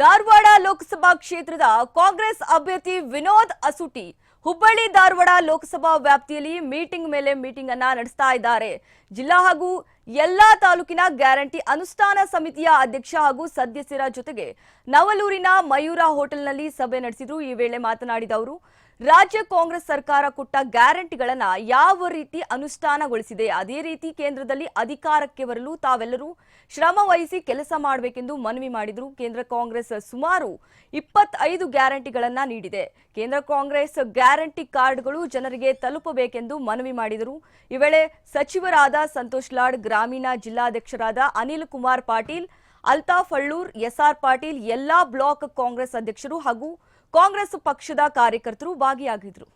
ಧಾರವಾಡ ಲೋಕಸಭಾ ಕ್ಷೇತ್ರದ ಕಾಂಗ್ರೆಸ್ ಅಭ್ಯರ್ಥಿ ವಿನೋದ್ ಅಸುಟಿ ಹುಬ್ಬಳ್ಳಿ ಧಾರವಾಡ ಲೋಕಸಭಾ ವ್ಯಾಪ್ತಿಯಲ್ಲಿ ಮೀಟಿಂಗ್ ಮೇಲೆ ಮೀಟಿಂಗ್ ಅನ್ನ ನಡೆಸ್ತಾ ಇದ್ದಾರೆ. ಜಿಲ್ಲಾ ಹಾಗೂ ಎಲ್ಲಾ ತಾಲೂಕಿನ ಗ್ಯಾರಂಟಿ ಅನುಷ್ಠಾನ ಸಮಿತಿಯ ಅಧ್ಯಕ್ಷ ಹಾಗೂ ಸದಸ್ಯರ ಜೊತೆಗೆ ನವಲೂರಿನ ಮಯೂರ ಹೋಟೆಲ್ನಲ್ಲಿ ಸಭೆ ನಡೆಸಿದ್ರು. ಈ ವೇಳೆ ಮಾತನಾಡಿದ ಅವರು ರಾಜ್ಯ ಕಾಂಗ್ರೆಸ್ ಸರ್ಕಾರ ಕೊಟ್ಟ ಗ್ಯಾರಂಟಿಗಳನ್ನ ಯಾವ ರೀತಿ ಅನುಷ್ಠಾನಗೊಳಿಸಿದೆ, ಅದೇ ರೀತಿ ಕೇಂದ್ರದಲ್ಲಿ ಅಧಿಕಾರಕ್ಕೆ ಬರಲು ತಾವೆಲ್ಲರೂ ಶ್ರಮ ವಹಿಸಿ ಕೆಲಸ ಮಾಡಬೇಕೆಂದು ಮನವಿ ಮಾಡಿದ್ರು. ಕೇಂದ್ರ ಕಾಂಗ್ರೆಸ್ ಸುಮಾರು ಇಪ್ಪತ್ತೈದು ಗ್ಯಾರಂಟಿಗಳನ್ನ ನೀಡಿದೆ. ಕೇಂದ್ರ ಕಾಂಗ್ರೆಸ್ ಗ್ಯಾರಂಟಿ ಕಾರ್ಡ್ಗಳು ಜನರಿಗೆ ತಲುಪಬೇಕೆಂದು ಮನವಿ ಮಾಡಿದರು. ಈ ವೇಳೆ ಸಚಿವರಾದ ಸಂತೋಷ್ ಲಾಡ್, ಗ್ರಾಮೀಣ ಜಿಲ್ಲಾಧ್ಯಕ್ಷರಾದ ಅನಿಲ್ ಕುಮಾರ್ ಪಾಟೀಲ್, ಅಲ್ತಾಫ್ ಎಸ್ ಎಸ್ಆರ್ ಪಾಟೀಲ್, ಎಲ್ಲಾ ಬ್ಲಾಕ್ ಕಾಂಗ್ರೆಸ್ ಅಧ್ಯಕ್ಷರು ಹಾಗೂ ಕಾಂಗ್ರೆಸ್ ಪಕ್ಷದ ಕಾರ್ಯಕರ್ತರು ಭಾಗಿಯಾಗಿದ್ರು.